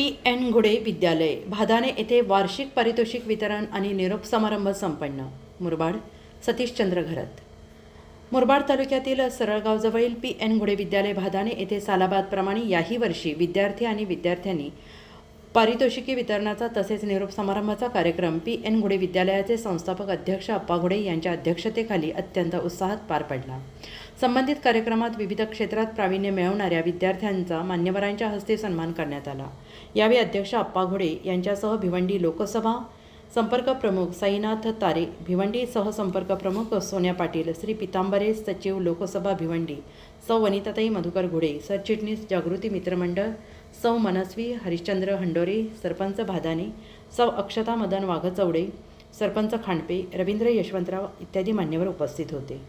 P N Ghude विद्यालय भादाने येथे वार्षिक पारितोषिक वितरण आणि निरोप समारंभ संपन्न. मुरबाड सतीशचंद्र घरत. मुरबाड तालुक्यातील सरळगावजवळील पी एन घुडे विद्यालय भादाने येथे सालाबादप्रमाणे याही वर्षी विद्यार्थी आणि विद्यार्थ्यांनी पारितोषिके वितरणाचा तसेच निरोप समारंभाचा कार्यक्रम पी एन घुडे विद्यालयाचे संस्थापक अध्यक्ष अप्पा घुडे यांच्या अध्यक्षतेखाली अत्यंत उत्साहात पार पडला. संबंधित कार्यक्रमात विविध क्षेत्रात प्रावीण्य मिळवणाऱ्या विद्यार्थ्यांचा मान्यवरांच्या हस्ते सन्मान करण्यात आला. यावेळी अध्यक्ष अप्पा घोडे यांच्यासह भिवंडी लोकसभा संपर्क प्रमुख साईनाथ तारे भिवंडी सहसंपर्क प्रमुख सोन्या पाटील श्री पितांबरे सचिव लोकसभा भिवंडी सौ वनिताताई मधुकर घुडे सरचिटणीस जागृती मित्रमंडळ सौ मनस्वी हरिश्चंद्र हंडोरे सरपंच भादाने सौ अक्षता मदन वाघचवडे सरपंच खांडपे रवींद्र यशवंतराव इत्यादी मान्यवर उपस्थित होते.